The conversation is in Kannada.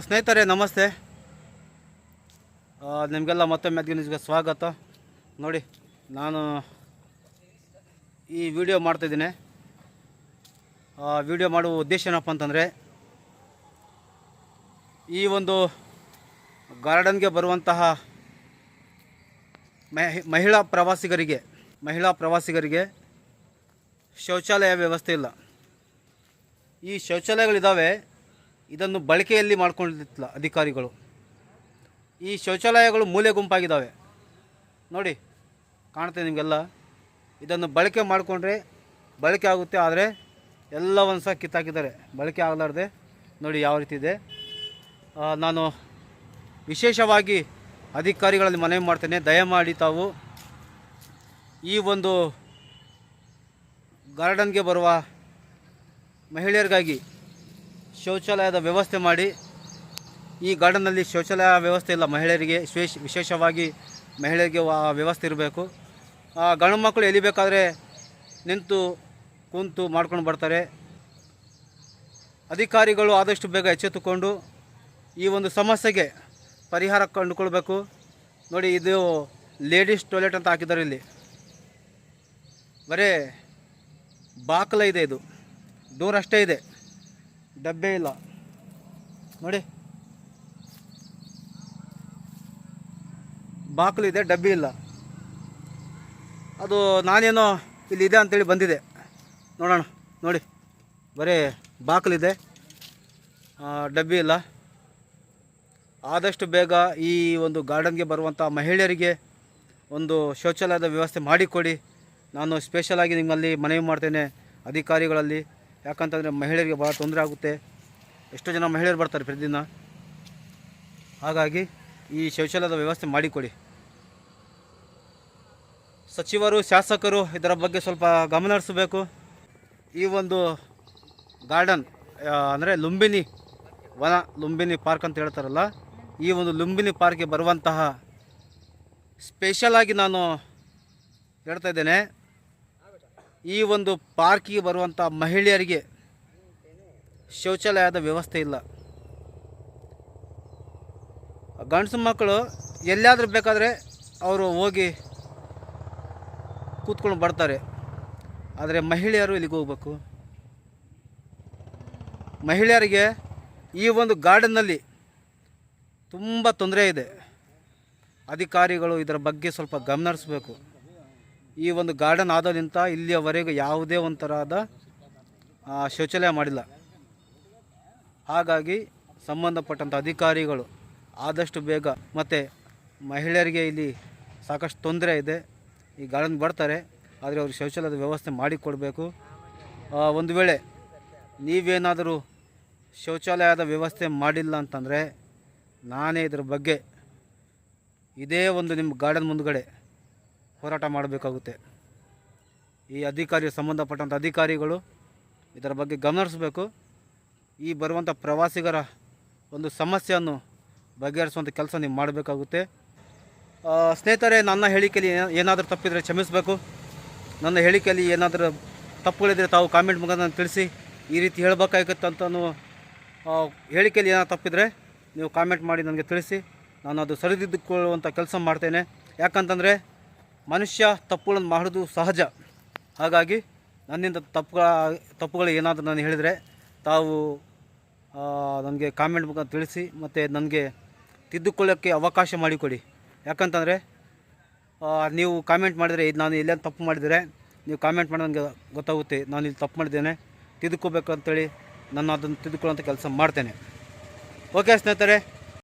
ಸ್ನೇಹಿತರೆ, ನಮಸ್ತೆ. ನಿಮಗೆಲ್ಲ ಮತ್ತೊಮ್ಮೆ ನ್ಯೂಸ್ಗೆ ಸ್ವಾಗತ. ನೋಡಿ, ನಾನು ಈ ವಿಡಿಯೋ ಮಾಡ್ತಿದ್ದೀನಿ ವಿಡಿಯೋ ಮಾಡುವ ಉದ್ದೇಶ ಏನಪ್ಪ ಅಂತಂದರೆ, ಈ ಒಂದು ಗಾರ್ಡನ್ಗೆ ಬರುವಂತಹ ಮಹಿ- ಮಹಿಳಾ ಪ್ರವಾಸಿಗರಿಗೆ ಮಹಿಳಾ ಪ್ರವಾಸಿಗರಿಗೆ ಶೌಚಾಲಯ ವ್ಯವಸ್ಥೆ ಇಲ್ಲ. ಈ ಶೌಚಾಲಯಗಳಿದ್ದಾವೆ ಇದನ್ನು ಬಳಕೆಯಲ್ಲಿ ಮಾಡ್ಕೊಂಡಿಲ್ಲ ಅಧಿಕಾರಿಗಳು. ಈ ಶೌಚಾಲಯಗಳು ಮೂಲೆ ಗುಂಪಾಗಿದ್ದಾವೆ. ನೋಡಿ ಕಾಣುತ್ತೆ ನಿಮಗೆಲ್ಲ. ಇದನ್ನು ಬಳಕೆ ಮಾಡಿಕೊಂಡ್ರೆ ಬಳಕೆ ಆಗುತ್ತೆ, ಆದರೆ ಎಲ್ಲವನ್ನು ಸಹ ಕಿತ್ತಾಕಿದ್ದಾರೆ. ಬಳಕೆ ಆಗಲಾರ್ದೆ ನೋಡಿ ಯಾವ ರೀತಿ ಇದೆ. ನಾನು ವಿಶೇಷವಾಗಿ ಅಧಿಕಾರಿಗಳಲ್ಲಿ ಮನವಿ ಮಾಡ್ತೇನೆ. ದಯಮಾಡಿ ತಾವು ಈ ಒಂದು ಗಾರ್ಡನ್ಗೆ ಬರುವ ಮಹಿಳೆಯರಿಗಾಗಿ ಶೌಚಾಲಯದ ವ್ಯವಸ್ಥೆ ಮಾಡಿ. ಈ ಗಾರ್ಡನ್ನಲ್ಲಿ ಶೌಚಾಲಯ ವ್ಯವಸ್ಥೆ ಇಲ್ಲ. ಮಹಿಳೆಯರಿಗೆ ವಿಶೇಷ, ವಿಶೇಷವಾಗಿ ಮಹಿಳೆಯರಿಗೆ ವ್ಯವಸ್ಥೆ ಇರಬೇಕು. ಗಂಡು ಮಕ್ಕಳು ಎಲ್ಲಿ ಬೇಕಾದರೆ ನಿಂತು, ಕುಂತು ಮಾಡ್ಕೊಂಡು ಬರ್ತಾರೆ. ಅಧಿಕಾರಿಗಳು ಆದಷ್ಟು ಬೇಗ ಎಚ್ಚೆತ್ತುಕೊಂಡು ಈ ಒಂದು ಸಮಸ್ಯೆಗೆ ಪರಿಹಾರ ಕಂಡುಕೊಳ್ಬೇಕು. ನೋಡಿ, ಇದು ಲೇಡೀಸ್ ಟಾಯ್ಲೆಟ್ ಅಂತ ಹಾಕಿದ್ದಾರೆ ಇಲ್ಲಿ. ಬರೇ, ಬಾಕಲ ಇದೆ ಇದು. ಡೋರ್ ಅಷ್ಟೇ ಇದೆ. ಡಬ್ಬೆ ಇಲ್ಲ. ನೋಡಿ. ಬಾಕಲು ಇದೆ, ಡಬ್ಬಿ ಇಲ್ಲ. ಅದು ನಾನೇನೋ ಇಲ್ಲಿದೆ ಅಂತೇಳಿ ಬಂದಿದೆ. ನೋಡೋಣ, ನೋಡಿ. ಬರೀ ಬಾಕಲಿದೆ ಡಬ್ಬಿ ಇಲ್ಲ. ಆದಷ್ಟು ಬೇಗ ಈ ಒಂದು ಗಾರ್ಡನ್ಗೆ ಬರುವಂಥ ಮಹಿಳೆಯರಿಗೆ ಒಂದು ಶೌಚಾಲಯದ ವ್ಯವಸ್ಥೆ ಮಾಡಿಕೊಡಿ. ನಾನು ಸ್ಪೆಷಲಾಗಿ ನಿಮ್ಮಲ್ಲಿ ಮನವಿ ಮಾಡ್ತೇನೆ ಅಧಿಕಾರಿಗಳಲ್ಲಿ. ಯಾಕಂತಂದರೆ ಮಹಿಳೆಯರಿಗೆ ಭಾಳ ತೊಂದರೆ ಆಗುತ್ತೆ. ಎಷ್ಟೋ ಜನ ಮಹಿಳೆಯರು ಬರ್ತಾರೆ ಪ್ರತಿದಿನ. ಹಾಗಾಗಿ ಈ ಶೌಚಾಲಯದ ವ್ಯವಸ್ಥೆ ಮಾಡಿಕೊಡಿ. ಸಚಿವರು, ಶಾಸಕರು ಇದರ ಬಗ್ಗೆ ಸ್ವಲ್ಪ ಗಮನ ಹರಿಸಬೇಕು. ಈ ಒಂದು ಗಾರ್ಡನ್ ಅಂದರೆ ಲುಂಬಿನಿ ವನ, ಲುಂಬಿನಿ ಪಾರ್ಕ್ ಅಂತ ಹೇಳ್ತಾರಲ್ಲ, ಈ ಒಂದು ಲುಂಬಿನಿ ಪಾರ್ಕ್ಗೆ ಬರುವಂತಹ ಸ್ಪೆಷಲಾಗಿ ನಾನು ಹೇಳ್ತಾ ಇದ್ದೇನೆ. ಈ ಒಂದು ಪಾರ್ಕಿಗೆ ಬರುವಂಥ ಮಹಿಳೆಯರಿಗೆ ಶೌಚಾಲಯದ ವ್ಯವಸ್ಥೆ ಇಲ್ಲ. ಗಂಡಸು ಮಕ್ಕಳು ಎಲ್ಲಿಯಾದ್ರೂ ಬೇಕಾದರೆ ಅವರು ಹೋಗಿ ಕೂತ್ಕೊಂಡು ಬರ್ತಾರೆ. ಆದರೆ ಮಹಿಳೆಯರು ಇಲ್ಲಿಗೆ ಹೋಗ್ಬೇಕು. ಮಹಿಳೆಯರಿಗೆ ಈ ಒಂದು ಗಾರ್ಡನ್ನಲ್ಲಿ ತುಂಬ ತೊಂದರೆ ಇದೆ. ಅಧಿಕಾರಿಗಳು ಇದರ ಬಗ್ಗೆ ಸ್ವಲ್ಪ ಗಮನ ಹರಿಸ್ಬೇಕು ಈ ಒಂದು ಗಾರ್ಡನ್ ಆದದಿಂದ ಇಲ್ಲಿಯವರೆಗೂ ಯಾವುದೇ ಒಂಥರದ ಶೌಚಾಲಯ ಮಾಡಿಲ್ಲ. ಹಾಗಾಗಿ ಸಂಬಂಧಪಟ್ಟಂಥ ಅಧಿಕಾರಿಗಳು ಆದಷ್ಟು ಬೇಗ ಮತ್ತು ಮಹಿಳೆಯರಿಗೆ ಇಲ್ಲಿ ಸಾಕಷ್ಟು ತೊಂದರೆ ಇದೆ. ಈ ಗಾರ್ಡನ್ ಬರ್ತಾರೆ, ಆದರೆ ಅವರು ಶೌಚಾಲಯದ ವ್ಯವಸ್ಥೆ ಮಾಡಿಕೊಡಬೇಕು. ಒಂದು ವೇಳೆ ನೀವೇನಾದರೂ ಶೌಚಾಲಯದ ವ್ಯವಸ್ಥೆ ಮಾಡಿಲ್ಲ ಅಂತಂದರೆ ನಾನೇ ಇದ್ರ ಬಗ್ಗೆ ಇದೇ ಒಂದು ನಿಮ್ಮ ಗಾರ್ಡನ್ ಮುಂದುಗಡೆ ಹೋರಾಟ ಮಾಡಬೇಕಾಗುತ್ತೆ. ಈ ಅಧಿಕಾರಿ ಸಂಬಂಧಪಟ್ಟಂಥ ಅಧಿಕಾರಿಗಳು ಇದರ ಬಗ್ಗೆ ಗಮನಿಸಬೇಕು. ಈ ಬರುವಂಥ ಪ್ರವಾಸಿಗರ ಒಂದು ಸಮಸ್ಯೆಯನ್ನು ಬಗೆಹರಿಸುವಂಥ ಕೆಲಸ ನೀವು ಮಾಡಬೇಕಾಗುತ್ತೆ. ಸ್ನೇಹಿತರೆ, ನನ್ನ ಹೇಳಿಕೆಯಲ್ಲಿ ಏನ- ಏನಾದರೂ ತಪ್ಪಿದರೆ ಕ್ಷಮಿಸಬೇಕು. ನನ್ನ ಹೇಳಿಕೆಯಲ್ಲಿ ಏನಾದರೂ ತಪ್ಪುಗಳಿದ್ರೆ ತಾವು ಕಾಮೆಂಟ್ ಮುಖಾಂತರ ತಿಳಿಸಿ, ಈ ರೀತಿ ಹೇಳಬೇಕಾಗುತ್ತೆ ಅಂತ ಹೇಳಿಕೆಯಲ್ಲಿ ಏನಾದ್ರು ತಪ್ಪಿದರೆ ನೀವು ಕಾಮೆಂಟ್ ಮಾಡಿ ನನಗೆ ತಿಳಿಸಿ. ನಾನು ಅದು ಸರಿದಿದ್ದುಕೊಳ್ಳುವಂಥ ಕೆಲಸ ಮಾಡ್ತೇನೆ. ಯಾಕಂತಂದರೆ ಮನುಷ್ಯ ತಪ್ಪುಗಳನ್ನು ಮಾಡೋದು ಸಹಜ. ಹಾಗಾಗಿ ನನ್ನಿಂದ ತಪ್ಪುಗಳ, ತಪ್ಪುಗಳು ಏನಾದರೂ ನಾನು ಹೇಳಿದರೆ ತಾವು ನನಗೆ ಕಾಮೆಂಟ್ ಮುಖಾಂತರ ತಿಳಿಸಿ ಮತ್ತು ನನಗೆ ತಿದ್ದುಕೊಳ್ಳೋಕ್ಕೆ ಅವಕಾಶ ಮಾಡಿಕೊಡಿ. ಯಾಕಂತಂದರೆ ನೀವು ಕಾಮೆಂಟ್ ಮಾಡಿದರೆ ಇದು ನಾನು ಎಲ್ಲೇನು ತಪ್ಪು ಮಾಡಿದರೆ, ನೀವು ಕಾಮೆಂಟ್ ಮಾಡಿ ನನಗೆ ಗೊತ್ತಾಗುತ್ತೆ ನಾನು ಇಲ್ಲಿ ತಪ್ಪು ಮಾಡಿದ್ದೇನೆ. ತಿದ್ದುಕೋಬೇಕು ಅಂತೇಳಿ ನಾನು ಅದನ್ನು ತಿದ್ದುಕೊಳ್ಳೋಂಥ ಕೆಲಸ ಮಾಡ್ತೇನೆ. ಓಕೆ ಸ್ನೇಹಿತರೆ